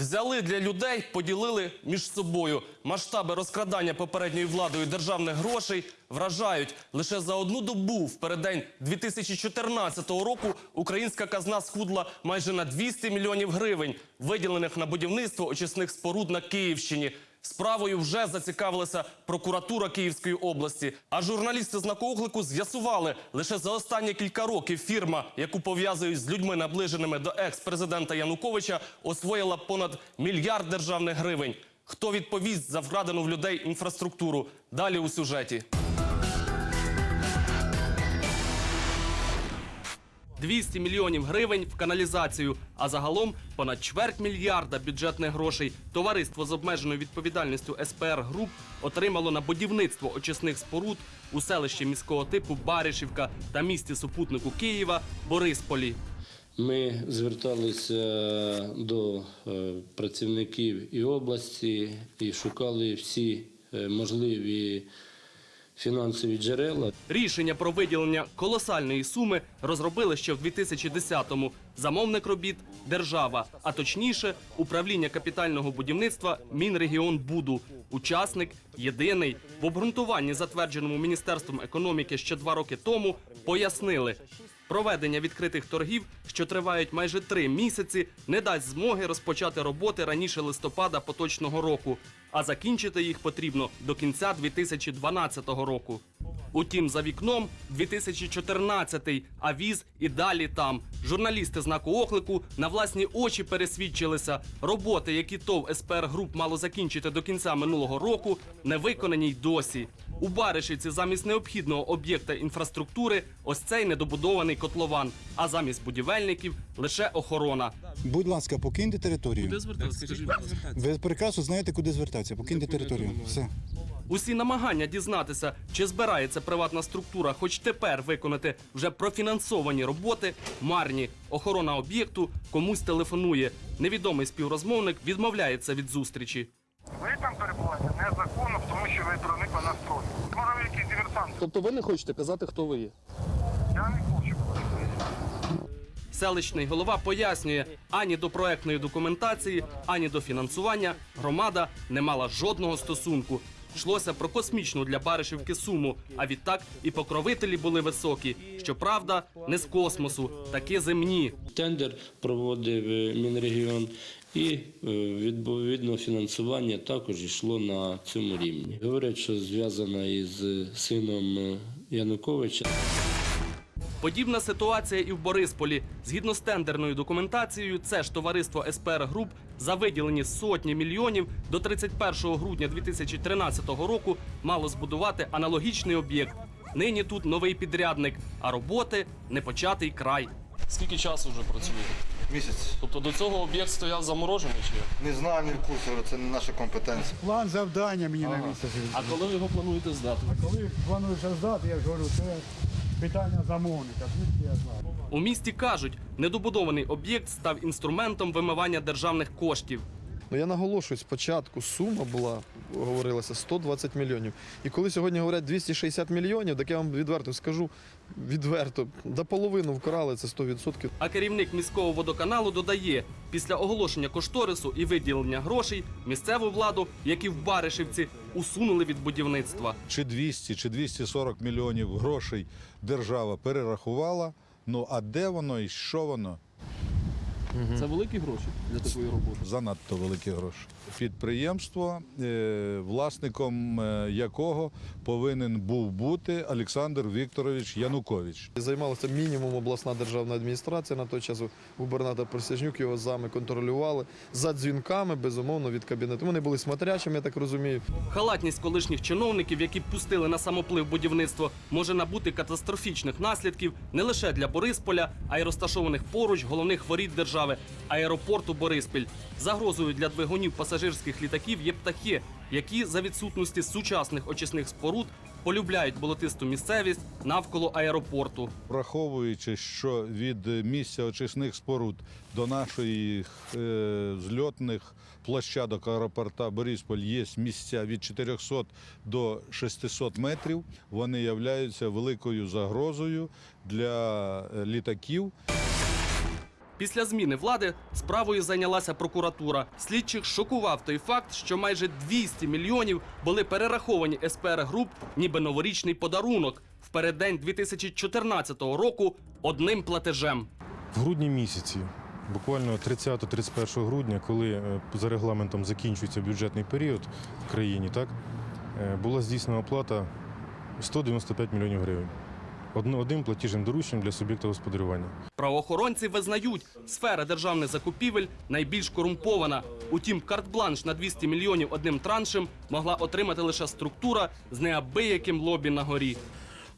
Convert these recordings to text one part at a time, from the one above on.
Взяли для людей, поділили між собою. Масштаби розкрадання попередньою владою державних грошей вражають. Лише за одну добу в переддень 2014 року українська казна схудла майже на 200 мільйонів гривень, виділених на будівництво очисних споруд на Київщині. Справою вже зацікавилася прокуратура Київської області. А журналісти знакооглику з'ясували, лише за останні кілька років фірма, яку пов'язують з людьми, наближеними до екс-президента Януковича, освоїла понад мільярд державних гривень. Хто відповість за вкрадену в людей інфраструктуру? Далі у сюжеті. 200 мільйонів гривень в каналізацію, а загалом понад чверть мільярда бюджетних грошей товариство з обмеженою відповідальністю СПР Груп отримало на будівництво очисних споруд у селищі міського типу Баришівка та місті супутнику Києва Борисполі. Ми зверталися до е, працівників і області і шукали всі е, можливі фінансові джерела. Рішення про виділення колосальної суми розробили ще в 2010-му. Замовник робіт держава, а точніше, управління капітального будівництва Мінрегіонбуду. Учасник єдиний в обґрунтуванні, затвердженому міністерством економіки ще два роки тому, пояснили. Проведення відкритих торгів, що тривають майже три місяці, не дасть змоги розпочати роботи раніше листопада поточного року, а закінчити їх потрібно до кінця 2012 року. Утім, за вікном 2014, а віз і далі там. Журналісти знаку оклику на власні очі пересвідчилися. Роботи, які ТОВ СПР Груп мало закінчити до кінця минулого року, не виконані й досі. У Баришівці замість необхідного об'єкта інфраструктури ось цей недобудований котлован, а замість будівельників лише охорона. Будь ласка, покиньте територію. звертатися? Скажіть, Ви прекрасно знаєте, куди звертатися. Покиньте територію. Все. Усі намагання дізнатися, чи збирається приватна структура, хоч тепер виконати вже профінансовані роботи, марні. Охорона об'єкту комусь телефонує. Невідомий співрозмовник відмовляється від зустрічі. Ви там перебуваєте незаконно, тому що ви проникли на строй. Може, ви якісь диверсанти? Тобто ви не хочете казати, хто ви є? Я не хочу. Селищний голова пояснює, ані до проектної документації, ані до фінансування громада не мала жодного стосунку. Йшлося про космічну для Баришівки суму, а відтак і покровителі були високі. Щоправда, не з космосу, таки земні. Тендер проводив е, Мінрегіон і е, відповідно фінансування також йшло на цьому рівні. Говорять, що зв'язана із сином е, Януковича. Подібна ситуація і в Борисполі. Згідно з тендерною документацією, це ж товариство СПР Груп за виділені сотні мільйонів до 31 грудня 2013 року мало збудувати аналогічний об'єкт. Нині тут новий підрядник, а роботи непочатий край. Скільки часу вже працюєте? Місяць. Тобто до цього об'єкт стояв заморожений чи як? Не знаю, не в курсі, це не наша компетенція. План завдання мені на місяць. А коли ви його плануєте здати? А Коли плануєш здати, я ж говорю, це питання замовника. Звідки я знаю? У місті кажуть, недобудований об'єкт став інструментом вимивання державних коштів. Ну я наголошую, спочатку сума була, говорилося, 120 мільйонів. І коли сьогодні говорять 260 мільйонів, так я вам відверто скажу, відверто, до половину вкрали це 100%. А керівник міського водоканалу додає, після оголошення кошторису і виділення грошей місцеву владу, як і в Баришівці, усунули від будівництва. чи 200, чи 240 мільйонів грошей держава перерахувала. Ну а де воно і що воно? Це великі гроші для такої роботи. Занадто великі гроші. Підприємство, е, власником е, якого повинен був бути Олександр Вікторович Янукович. Займалася мінімум обласна державна адміністрація на той час. Губернатор Присяжнюк його зами контролювали за дзвінками, безумовно, від кабінету. Вони були смотрячими, я так розумію. Халатність колишніх чиновників, які пустили на самоплив будівництво, може набути катастрофічних наслідків не лише для Борисполя, а й розташованих поруч головних воріт держави аеропорту Бориспіль. Загрозою для двигунів пасажирських літаків є птахи, які за відсутності сучасних очисних споруд полюбляють болотисту місцевість навколо аеропорту. Враховуючи, що від місця очисних споруд до нашої е, зльотних площадок аеропорта Борисполь є місця від 400 до 600 метрів, вони являються великою загрозою для літаків. Після зміни влади справою зайнялася прокуратура. Слідчих шокував той факт, що майже 200 мільйонів були перераховані СПР груп, ніби новорічний подарунок в переддень 2014 року одним платежем. В грудні місяці, буквально 30-31 грудня, коли е, за регламентом закінчується бюджетний період в країні, так, е, була здійснена оплата 195 мільйонів гривень. Одно- Одним платіжним дорученням для суб'єкта господарювання. Правоохоронці визнають, сфера державних закупівель найбільш корумпована. Утім, карт-бланш на 200 мільйонів одним траншем могла отримати лише структура з неабияким лобі на горі.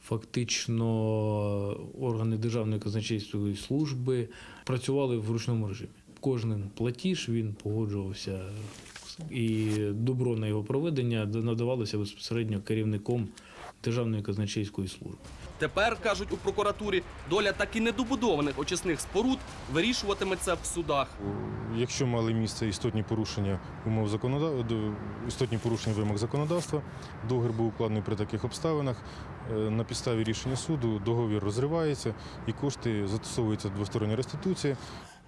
Фактично органи Державної казначейської служби працювали в ручному режимі. Кожен платіж він погоджувався, і добро на його проведення надавалося безпосередньо керівником Державної казначейської служби. Тепер кажуть у прокуратурі, доля таки недобудованих очисних споруд вирішуватиметься в судах. Якщо мали місце істотні порушення умов законодав... істотні порушення вимог законодавства, договір був укладений при таких обставинах. е, На підставі рішення суду договір розривається і кошти застосовується двостороння реституція.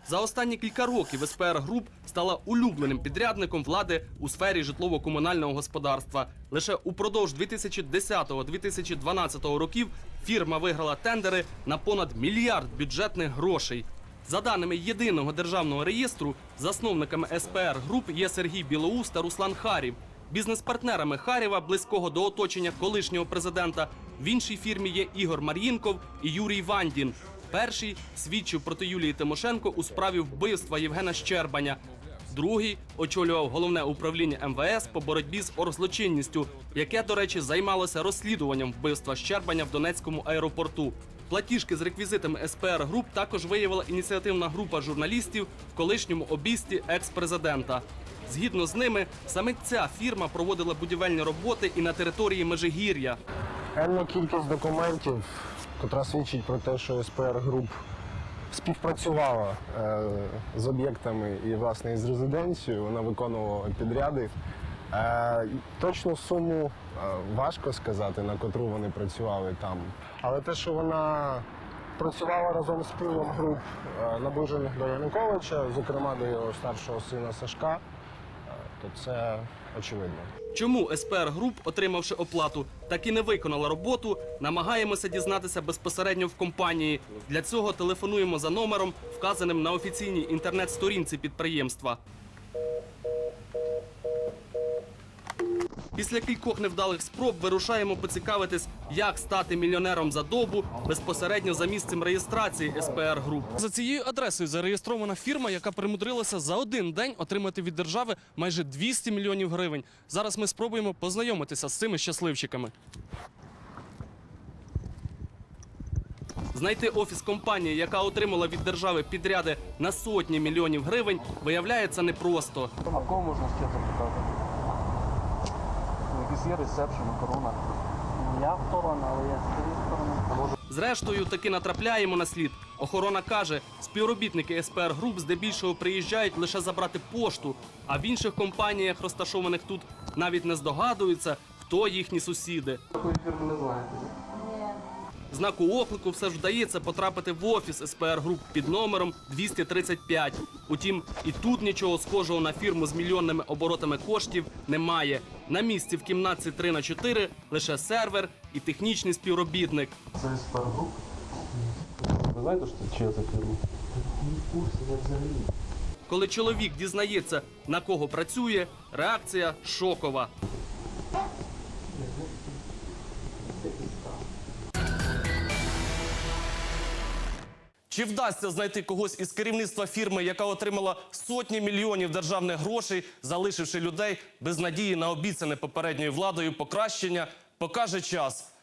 За останні кілька років СПР Груп стала улюбленим підрядником влади у сфері житлово-комунального господарства. Лише упродовж 2010-2012 років фірма виграла тендери на понад мільярд бюджетних грошей. За даними єдиного державного реєстру, засновниками СПР Груп є Сергій Білоус та Руслан Харів. Бізнес-партнерами Харєва, близького до оточення колишнього президента, в іншій фірмі є Ігор Мар'їнков і Юрій Вандін. Перший свідчив проти Юлії Тимошенко у справі вбивства Євгена Щербаня. Другий очолював головне управління МВС по боротьбі з оргзлочинністю, яке, до речі, займалося розслідуванням вбивства Щербаня в Донецькому аеропорту. Платіжки з реквізитами СПР груп також виявила ініціативна група журналістів в колишньому обійсті екс-президента. Згідно з ними, саме ця фірма проводила будівельні роботи і на території Межигір'я. Кількість документів, котра свідчить про те, що СПР груп співпрацювала е, з об'єктами і власне із резиденцією, вона виконувала підряди. Е, точну суму е, важко сказати, на котру вони працювали там. Але те, що вона працювала разом з пилом груп е, наближених до Януковича, зокрема до його старшого сина Сашка, е, то це очевидно. Чому СПР Груп, отримавши оплату, так і не виконала роботу, намагаємося дізнатися безпосередньо в компанії. Для цього телефонуємо за номером, вказаним на офіційній інтернет-сторінці підприємства. Після кількох невдалих спроб вирушаємо поцікавитись, як стати мільйонером за добу безпосередньо за місцем реєстрації СПР Груп. За цією адресою зареєстрована фірма, яка примудрилася за один день отримати від держави майже 200 мільйонів гривень. Зараз ми спробуємо познайомитися з цими щасливчиками. Знайти офіс компанії, яка отримала від держави підряди на сотні мільйонів гривень, виявляється непросто. А кого можна ще запитати? Якийсь є ресепшн, охорона. Я охорона, але я з цієї сторони. Зрештою, таки натрапляємо на слід. Охорона каже, співробітники СПР груп здебільшого приїжджають лише забрати пошту, а в інших компаніях, розташованих тут, навіть не здогадуються, хто їхні сусіди. Такої фірми не знаєте. Знаку оклику все ж вдається потрапити в офіс СПР груп під номером 235. Утім, і тут нічого схожого на фірму з мільйонними оборотами коштів немає. На місці в кімнатці 3 на 4 лише сервер і технічний співробітник. Це СПР груп. Ви знаєте, що чия це фірма? Не курсі, я взагалі. Коли чоловік дізнається, на кого працює, реакція шокова. Чи вдасться знайти когось із керівництва фірми, яка отримала сотні мільйонів державних грошей, залишивши людей без надії на обіцяне попередньою владою покращення, покаже час.